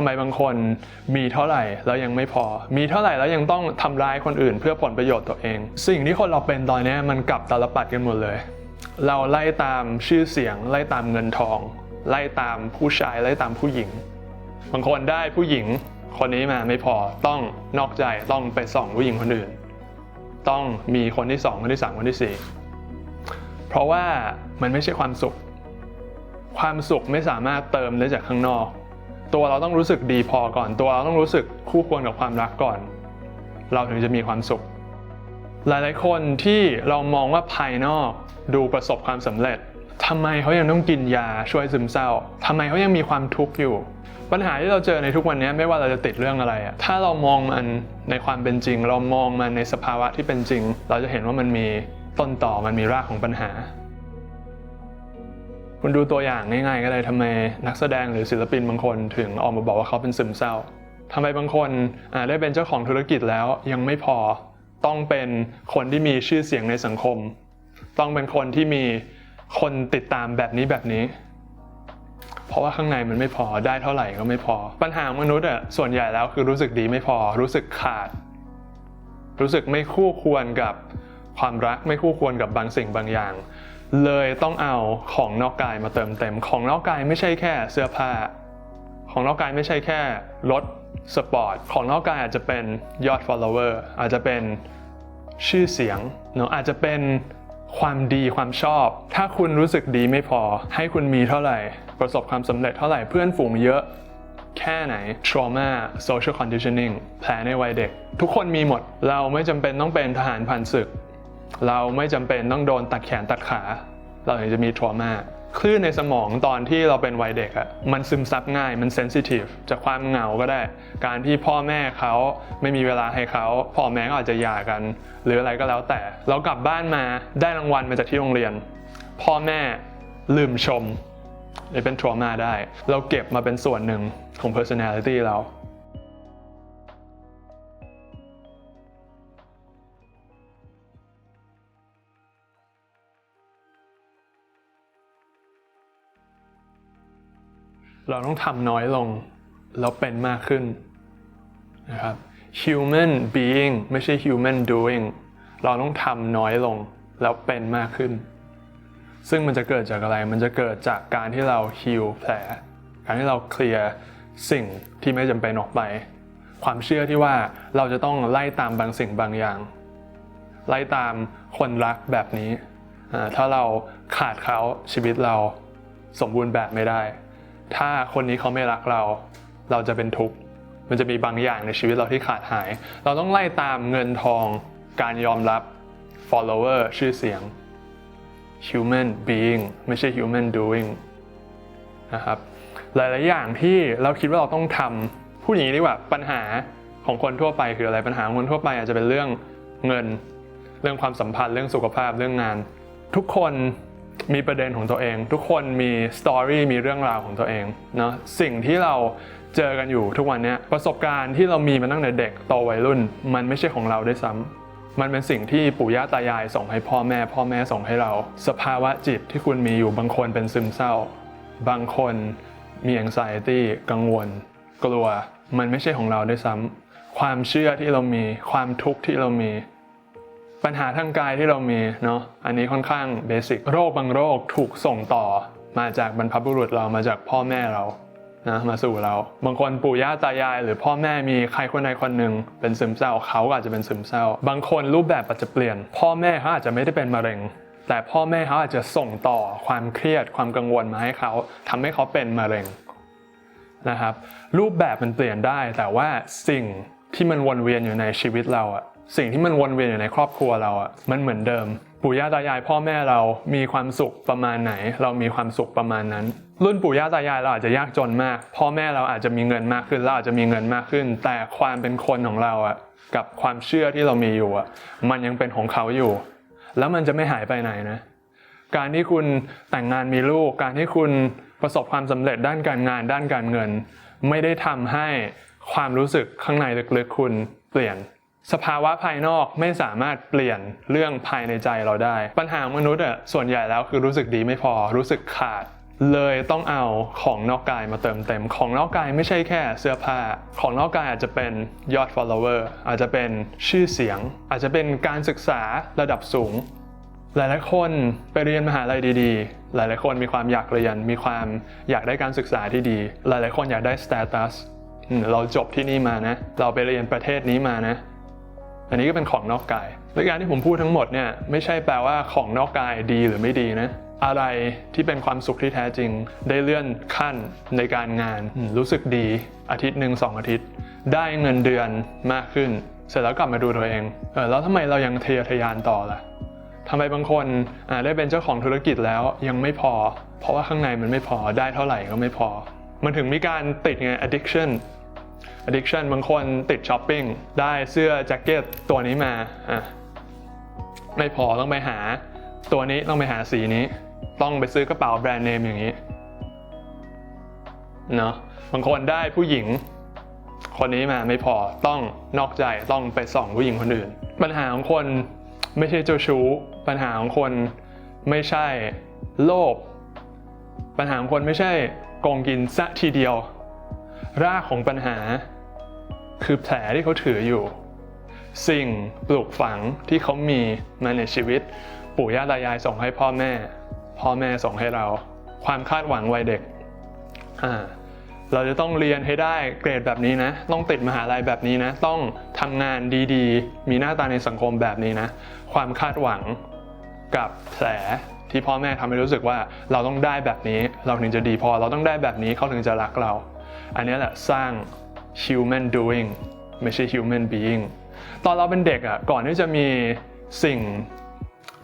ทำไมบางคนมีเท่าไหร่แล้วยังไม่พอ มีเท่าไหร่แล้วยังต้องทำร้ายคนอื่น เพื่อผลประโยชน์ตัวเอง สิ่งที่คนเราเป็นตอนนี้มันกลับตาลปัดกันหมดเลย เราไล่ตามชื่อเสียง ไล่ตามเงินทอง ไล่ตามผู้ชายไล่ตามผู้หญิง บางคนได้ผู้หญิงคนนี้มาไม่พอต้องนอกใจต้องไปส่องผู้หญิงคนอื่น ต้องมีคนที่สองคนที่สามคนที่สี่เพราะว่ามันไม่ใช่ความสุข ความสุขไม่สามารถเติมได้จากข้างนอก ตัวเราต้องรู้สึกดีพอก่อน ตัวเราต้องรู้สึกคู่ควรกับความรักก่อน เราถึงจะมีความสุข หลายๆคนที่เรามองว่าภายนอกดูประสบความสำเร็จทำไมเขายังต้องกินยาช่วยซึมเศร้าทำไมเขายังมีความทุกข์อยู่ ปัญหาที่เราเจอในทุกวันนี้ไม่ว่าเราจะติดเรื่องอะไรอะถ้าเรามองมันในความเป็นจริง เรามองมันในสภาวะที่เป็นจริง เราจะเห็นว่ามันมีต้นต่อมันมีรากของปัญหา คุณดูตัวอย่างง่ายๆ ก็ได้ทำไมนักแสดงหรือศิลปินบางคนถึงออกมาบอกว่าเขาเป็นซึมเศร้าทำไมบางคนได้เป็นเจ้าของธุรกิจแล้วยังไม่พอต้องเป็นคนที่มีชื่อเสียงในสังคม ต้องเป็นคนที่มีคนติดตามแบบนี้แบบนี้ เพราะว่าข้างในมันไม่พอได้เท่าไหร่ก็ไม่พอ ปัญหาของมนุษย์อะส่วนใหญ่แล้วคือรู้สึกดีไม่พอ รู้สึกขาด รู้สึกไม่คู่ควรกับความรักไม่คู่ควรกับบางสิ่งบางอย่าง เลยต้องเอาของนอกกายมาเติมเต็ม ของนอกกายไม่ใช่แค่เสื้อผ้า ของนอกกายไม่ใช่แค่รถสปอร์ต ของนอกกายอาจจะเป็นยอด follower อาจจะเป็นชื่อเสียงเนาะอาจจะเป็นความดีความชอบ ถ้าคุณรู้สึกดีไม่พอ ให้คุณมีเท่าไหร่ ประสบความสำเร็จเท่าไหร่เพื่อนฝูงเยอะแค่ไหน trauma social conditioning แผลในวัยเด็ก ทุกคนมีหมด เราไม่จำเป็นต้องเป็นทหารผ่านศึก เราไม่จำเป็นต้องโดนตัดแขนตัดขา เราถึงจะมี trauma คลื่นในสมองตอนที่เราเป็นวัยเด็กอะมันซึมซับง่ายมันเซนซิทีฟจากความเหงาก็ได้ การที่พ่อแม่เขาไม่มีเวลาให้เขาพ่อแม่ก็อาจจะหย่ากัน หรืออะไรก็แล้วแต่ เรากลับบ้านมาได้รางวัลมาจากที่โรงเรียน พ่อแม่ลืมชมนี่เป็น trauma ได้ เราเก็บมาเป็นส่วนหนึ่งของ personality เรา เราต้องทำน้อยลง แล้วเป็นมากขึ้นนะครับ human being ไม่ใช่ human doing เราต้องทำน้อยลง แล้วเป็นมากขึ้น ซึ่งมันจะเกิดจากอะไร มันจะเกิดจากการที่เรา heal แผล การที่เราเคลียร์สิ่งที่ไม่จำเป็นออกไป ความเชื่อที่ว่าเราจะต้องไล่ตามบางสิ่งบางอย่าง ไล่ตามคนรักแบบนี้ ถ้าเราขาดเขาชีวิตเราสมบูรณ์แบบไม่ได้ ถ้าคนนี้เขาไม่รักเรา เราจะเป็นทุกข์ มันจะมีบางอย่างในชีวิตเราที่ขาดหาย เราต้องไล่ตามเงินทอง การยอมรับ follower ชื่อเสียง human being ไม่ใช่ human doing นะครับ หลาย ๆ อย่างที่เราคิดว่าเราต้องทำพูดอย่างนี้ดีกว่าปัญหาของคนทั่วไปคืออะไรปัญหาของคนทั่วไปอาจจะเป็นเรื่องเงิน เรื่องความสัมพันธ์เรื่องสุขภาพเรื่องงาน ทุกคน มีประเด็นของตัวเอง ทุกคนมีสตอรี่มีเรื่องราวของตัวเองเนาะสิ่งที่เราเจอกันอยู่ทุกวันนี้ประสบการณ์ที่เรามีมาตั้งแต่เด็กโตวัยรุ่น มันไม่ใช่ของเราด้วยซ้ำมันเป็นสิ่งที่ปู่ย่าตายายส่งให้พ่อแม่พ่อแม่ส่งให้เรา สภาวะจิตที่คุณมีอยู่บางคนเป็นซึมเศร้า บางคนมี anxiety กังวล กลัวมันไม่ใช่ของเราด้วยซ้ำความเชื่อที่เรามีความทุกข์ที่เรามี ปัญหาทางกายที่เรามีเนาะอันนี้ค่อนข้างเบสิกโรคบางโรคถูกส่งต่อ มาจากบรรพบุรุษเรามาจากพ่อแม่เรานะมาสู่เรา บางคนปู่ย่าตายาย หรือพ่อแม่มีใครคนใดคนหนึ่งเป็นซึมเศร้าเขาอาจจะเป็นซึมเศร้า บางคนรูปแบบอาจจะเปลี่ยน พ่อแม่เขาอาจจะไม่ได้เป็นมะเร็ง แต่พ่อแม่เขาอาจจะส่งต่อความเครียดความกังวลมาให้เขาทำให้เขาเป็นมะเร็งนะครับรูปแบบมันเปลี่ยนได้แต่ว่าสิ่งที่มันวนเวียนอยู่ในชีวิตเราอะ สิ่งที่มันวนเวียนอยู่ในครอบครัวเราอะมันเหมือนเดิม ปู่ย่าตายายพ่อแม่เรามีความสุขประมาณไหน เรามีความสุขประมาณนั้น รุ่นปู่ย่าตายายเราอาจจะยากจนมาก พ่อแม่เราอาจจะมีเงินมากขึ้นเราอาจจะมีเงินมากขึ้น แต่ความเป็นคนของเราอะกับความเชื่อที่เรามีอยู่อะมันยังเป็นของเขาอยู่ แล้วมันจะไม่หายไปไหนนะ การที่คุณแต่งงานมีลูก การที่คุณประสบความสำเร็จด้านการงานด้านการเงิน ไม่ได้ทำให้ความรู้สึกข้างในลึกๆคุณเปลี่ยน สภาวะภายนอกไม่สามารถเปลี่ยนเรื่องภายในใจเราได้ ปัญหามนุษย์อะส่วนใหญ่แล้วคือรู้สึกดีไม่พอรู้สึกขาด เลยต้องเอาของนอกกายมาเติมเต็ม ของนอกกายไม่ใช่แค่เสื้อผ้า ของนอกกายอาจจะเป็นยอด follower อาจจะเป็นชื่อเสียง อาจจะเป็นการศึกษาระดับสูง หลายๆคนไปเรียนมหาลัยดีๆ หลายๆคนมีความอยากเรียน มีความอยากได้การศึกษาที่ดี หลายๆคนอยากได้ status เราจบที่นี่มานะ เราไปเรียนประเทศนี้มานะ อันนี้ก็เป็นของนอกกาย และการที่ผมพูดทั้งหมดเนี่ยไม่ใช่แปลว่าของนอกกายดีหรือไม่ดีนะอะไรที่เป็นความสุขที่แท้จริง ได้เลื่อนขั้นในการงาน รู้สึกดีอาทิตย์หนึ่งสองอาทิตย์ ได้เงินเดือนมากขึ้น เสร็จแล้วกลับมาดูตัวเองเออแล้วทำไมเรายังทะยทะยานต่อล่ะทำไมบางคนได้เป็นเจ้าของธุรกิจแล้วยังไม่พอ เพราะว่าข้างในมันไม่พอได้เท่าไหร่ก็ไม่พอ มันถึงมีการติดไง addiction addiction บางคนติดช้อปปิ้งได้เสื้อแจ็คเก็ตตัวนี้มาอะไม่พอต้องไปหาตัวนี้ต้องไปหาสีนี้ ต้องไปซื้อกระเป๋าแบรนด์เนมอย่างนี้เนาะบางคนได้ผู้หญิง คนนี้มาไม่พอต้องนอกใจต้องไปส่องผู้หญิงคนอื่น ปัญหาของคนไม่ใช่เจ้าชู้ ปัญหาของคนไม่ใช่โลภปัญหาของคนไม่ใช่โกงกินซะทีเดียว รากของปัญหา คือแผลที่เขาถืออยู่ สิ่งปลูกฝังที่เขามีมาในชีวิต ปู่ย่าตายายส่งให้พ่อแม่ พ่อแม่ส่งให้เรา ความคาดหวังวัยเด็กอ่าเราจะต้องเรียนให้ได้เกรดแบบนี้นะ ต้องติดมหาลัยแบบนี้นะ ต้องทำงานดีๆ มีหน้าตาในสังคมแบบนี้นะ ความคาดหวังกับแผลที่พ่อแม่ทำให้รู้สึกว่าเราต้องได้แบบนี้ เราถึงจะดีพอ เราต้องได้แบบนี้เขาถึงจะรักเรา อันนี้แหละสร้าง human doing ไม่ใช่ human being ตอนเราเป็นเด็กอะก่อนที่จะมีสิ่ง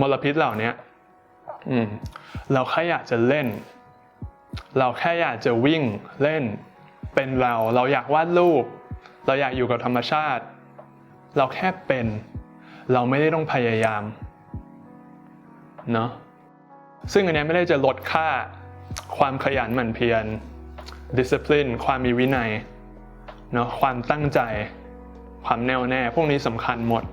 มลพิษเหล่านี้เราแค่อยากจะเล่น เราแค่อยากจะวิ่งเล่น เป็นเราเราอยากวาดรูป เราอยากอยู่กับธรรมชาติ เราแค่เป็น เราไม่ได้ต้องพยายามเนาะซึ่งอันนี้ไม่ได้จะลดค่าความขยันหมั่นเพียร discipline ความมีวินัยเนาะความตั้งใจ ความแน่วแน่ พวกนี้สำคัญหมด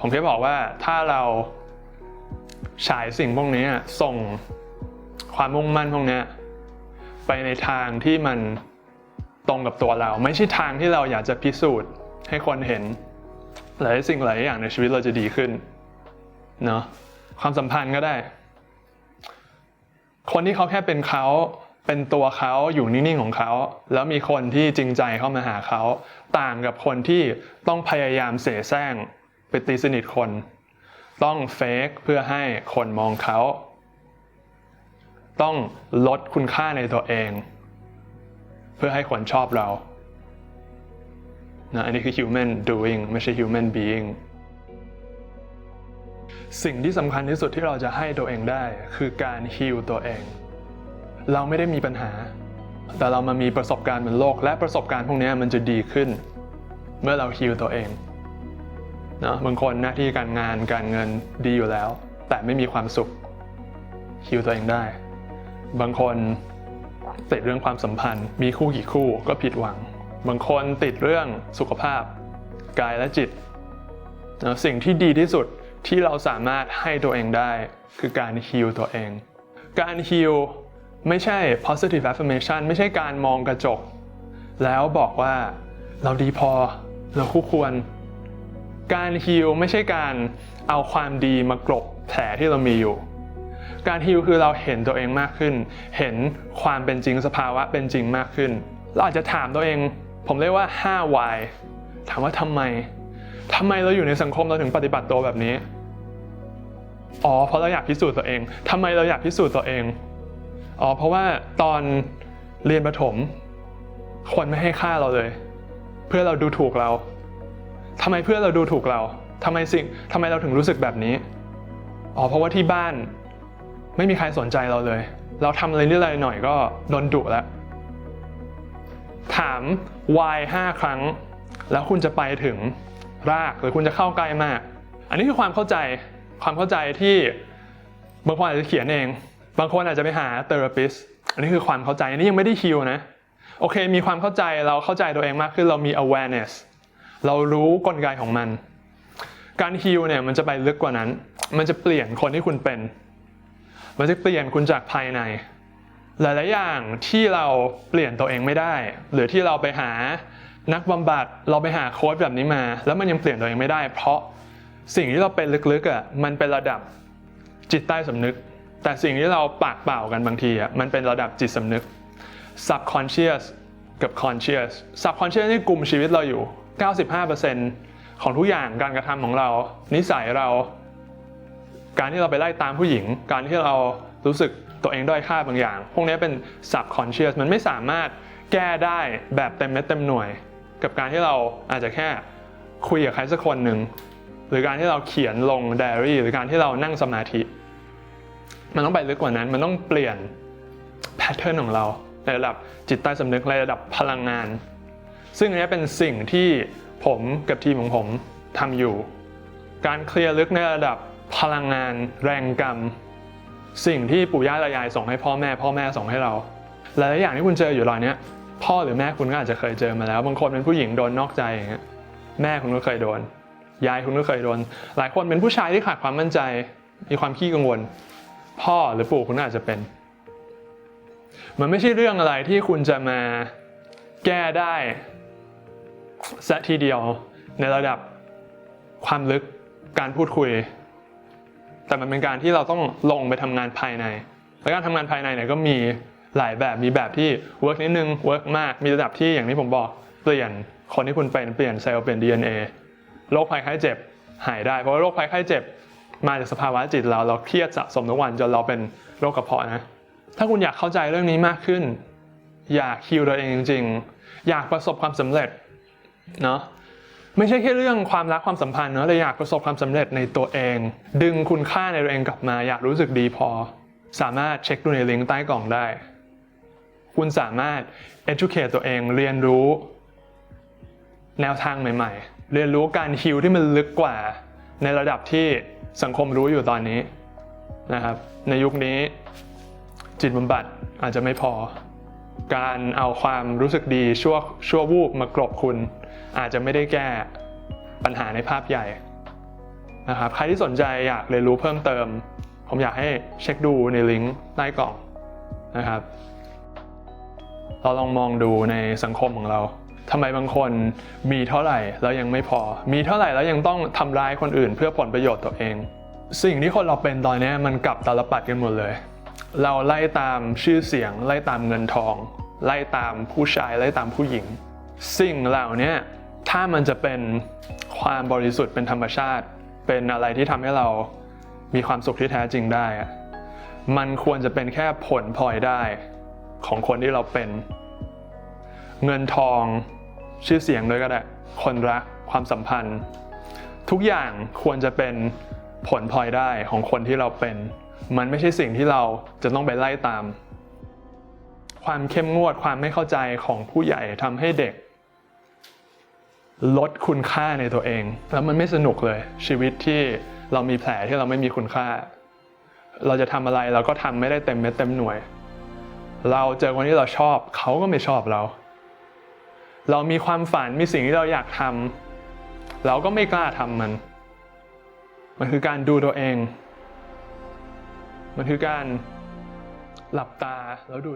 ผมแค่บอกว่าถ้าเราฉายสิ่งพวกนี้ส่งความมุ่งมั่นพวกนี้ไปในทางที่มันตรงกับตัวเรา ไม่ใช่ทางที่เราอยากจะพิสูจน์ให้คนเห็นหลายสิ่งหลายอย่างในชีวิตเราจะดีขึ้นเนาะความสัมพันธ์ก็ได้ คนที่เขาแค่เป็นเขาเป็นตัวเขาอยู่นิ่งๆของเขา แล้วมีคนที่จริงใจเข้ามาหาเขา ต่างกับคนที่ต้องพยายามเสแสร้งไปตีสนิทคน ต้องเฟกเพื่อให้คนมองเขา ต้องลดคุณค่าในตัวเอง เพื่อให้คนชอบเรานะอันนี้คือ human doing ไม่ใช่ human being สิ่งที่สำคัญที่สุดที่เราจะให้ตัวเองได้ คือการ heal ตัวเอง เราไม่ได้มีปัญหา แต่เรามามีประสบการณ์บนโลก และประสบการณ์พวกนี้มันจะดีขึ้น เมื่อเรา heal ตัวเองนะบางคนหน้าที่การงานการเงินดีอยู่แล้ว แต่ไม่มีความสุข heal ตัวเองได้ บางคนติดเรื่องความสัมพันธ์ มีคู่กี่คู่ก็ผิดหวัง บางคนติดเรื่องสุขภาพ กายและจิตนะสิ่งที่ดีที่สุด ที่เราสามารถให้ตัวเองได้ คือการฮิลตัวเอง การฮิลไม่ใช่ positive affirmation ไม่ใช่การมองกระจก แล้วบอกว่าเราดีพอเราคู่ควร การฮิลไม่ใช่การเอาความดีมากลบแผลที่เรามีอยู่ การฮิลคือเราเห็นตัวเองมากขึ้น เห็นความเป็นจริงสภาวะเป็นจริงมากขึ้น เราอาจจะถามตัวเอง ผมเรียกว่า 5 why ถามว่าทำไมทำไมเราอยู่ในสังคมเราถึงปฏิบัติตัวแบบนี้ อ๋อเพราะเราอยากพิสูจน์ตัวเองทำไมเราอยากพิสูจน์ตัวเองอ๋อเพราะว่าตอนเรียนประถม คนไม่ให้ค่าเราเลย เพื่อเราดูถูกเราทำไมเพื่อเราดูถูกเราทำไมสิ่งทำไมเราถึงรู้สึกแบบนี้อ๋อเพราะว่าที่บ้าน ไม่มีใครสนใจเราเลย เราทำอะไรนิดอะไรหน่อยก็โดนดุแล้วถาม why 5 ครั้ง แล้วคุณจะไปถึงรากหรือคุณจะเข้าใกล้มาก อันนี้คือความเข้าใจ ความเข้าใจที่บางคนอาจจะเขียนเอง บางคนอาจจะไปหาเทอราปิสอันนี้คือความเข้าใจอันนี้ยังไม่ได้ฮิวนะโอเค มีความเข้าใจเราเข้าใจตัวเองมากขึ้นเรามี awareness เรารู้กลไกของมัน การฮิลเนี่ยมันจะไปลึกกว่านั้น มันจะเปลี่ยนคนที่คุณเป็น มันจะเปลี่ยนคุณจากภายใน หลายๆอย่างที่เราเปลี่ยนตัวเองไม่ได้ หรือที่เราไปหานักบำบัดเราไปหาโค้ชแบบนี้มา แล้วมันยังเปลี่ยนตัวเองไม่ได้ เพราะ สิ่งที่เราเป็นลึกๆอะมันเป็นระดับจิตใต้สำนึก แต่สิ่งที่เราปากเปล่ากันบางทีอะมันเป็นระดับจิตสำนึก subconscious กับ conscious subconscious ที่กลุ่มชีวิตเราอยู่ 95%ของทุกอย่างการกระทำของเรา นิสัยเรา การที่เราไปไล่ตามผู้หญิง การที่เรารู้สึกตัวเองด้อยค่าบางอย่าง พวกนี้เป็น subconscious มันไม่สามารถแก้ได้แบบเต็มเม็ดเต็มหน่วย กับการที่เราอาจจะแค่คุยกับใครสักคนหนึ่ง หรือการที่เราเขียนลงไดอารี่หรือการที่เรานั่งสมาธิ มันต้องไปลึกกว่านั้นมันต้องเปลี่ยนแพทเทิร์นของเรา ในระดับจิตใต้สำนึกในระดับพลังงาน ซึ่งอันนี้เป็นสิ่งที่ผมกับทีมของผมทำอยู่ การเคลียร์ลึกในระดับพลังงานแรงกรรม สิ่งที่ปู่ย่าตายายส่งให้พ่อแม่ พ่อแม่ส่งให้เราหลายอย่างที่คุณเจออยู่ตอนนี้พ่อหรือแม่คุณก็อาจจะเคยเจอมาแล้ว บางคนเป็นผู้หญิงโดนนอกใจอย่างเงี้ยแม่คุณก็เคยโดน ยายคุณก็เคยโดน หลายคนเป็นผู้ชายที่ขาดความมั่นใจ มีความขี้กังวล พ่อหรือปู่คุณอาจจะเป็น มันไม่ใช่เรื่องอะไรที่คุณจะมาแก้ได้ซะทีเดียวในระดับความลึกการพูดคุย แต่มันเป็นการที่เราต้องลงไปทำงานภายใน และการทำงานภายในเนี่ยก็มีหลายแบบ มีแบบที่เวิร์กนิดนึงเวิร์กมาก มีระดับที่อย่างที่ผมบอกเปลี่ยนคนที่คุณเป็นเปลี่ยนเซลล์เปลี่ยน DNA โรคภัยไข้เจ็บหายได้ เพราะว่าโรคภัยไข้เจ็บมาจากสภาวะจิตเราเราเครียดสะสมทุกวันจนเราเป็นโรคกระเพาะนะ ถ้าคุณอยากเข้าใจเรื่องนี้มากขึ้น อยากคิวตัวเองจริง ๆ อยากประสบความสำเร็จเนาะไม่ใช่แค่เรื่องความรักความสัมพันธ์เนอะแต่อยากประสบความสำเร็จในตัวเอง ดึงคุณค่าในตัวเองกลับมา อยากรู้สึกดีพอ สามารถเช็คดูในลิงก์ใต้กล่องได้ คุณสามารถ educate ตัวเองเรียนรู้ แนวทางใหม่ ๆ เรียนรู้การฮิลที่มันลึกกว่า ในระดับที่สังคมรู้อยู่ตอนนี้นะครับ ในยุคนี้จิตบำบัดอาจจะไม่พอ การเอาความรู้สึกดีชั่วชั่ววูบมากรบคุณ อาจจะไม่ได้แก้ปัญหาในภาพใหญ่นะครับใครที่สนใจอยากเรียนรู้เพิ่มเติม ผมอยากให้เช็คดูในลิงก์ใต้กล่องนะครับ เราลองมองดูในสังคมของเรา ทำไมบางคนมีเท่าไหร่แล้วยังไม่พอ มีเท่าไหร่แล้วยังต้องทำร้ายคนอื่น เพื่อผลประโยชน์ตัวเอง สิ่งที่คนเราเป็นตอนนี้มันกลับตาลปัดกันหมดเลย เราไล่ตามชื่อเสียง ไล่ตามเงินทอง ไล่ตามผู้ชายไล่ตามผู้หญิง สิ่งเหล่านี้ถ้ามันจะเป็นความบริสุทธิ์เป็นธรรมชาติ เป็นอะไรที่ทำให้เรามีความสุขที่แท้จริงได้ มันควรจะเป็นแค่ผลพลอยได้ของคนที่เราเป็น เงินทอง ชื่อเสียงด้วยก็ได้ คนรัก ความสัมพันธ์ ทุกอย่างควรจะเป็นผลพลอยได้ของคนที่เราเป็น มันไม่ใช่สิ่งที่เราจะต้องไปไล่ตาม ความเข้มงวดความไม่เข้าใจของผู้ใหญ่ทำให้เด็ก ลดคุณค่าในตัวเอง แล้วมันไม่สนุกเลย ชีวิตที่เรามีแผลที่เราไม่มีคุณค่า เราจะทำอะไรเราก็ทำไม่ได้เต็มเม็ดเต็มหน่วย เราเจอคนที่เราชอบ เขาก็ไม่ชอบเรา เรามีความฝันมีสิ่งที่เราอยากทำเราก็ไม่กล้าทำมัน มันคือการดูตัวเอง มันคือการหลับตาแล้วดู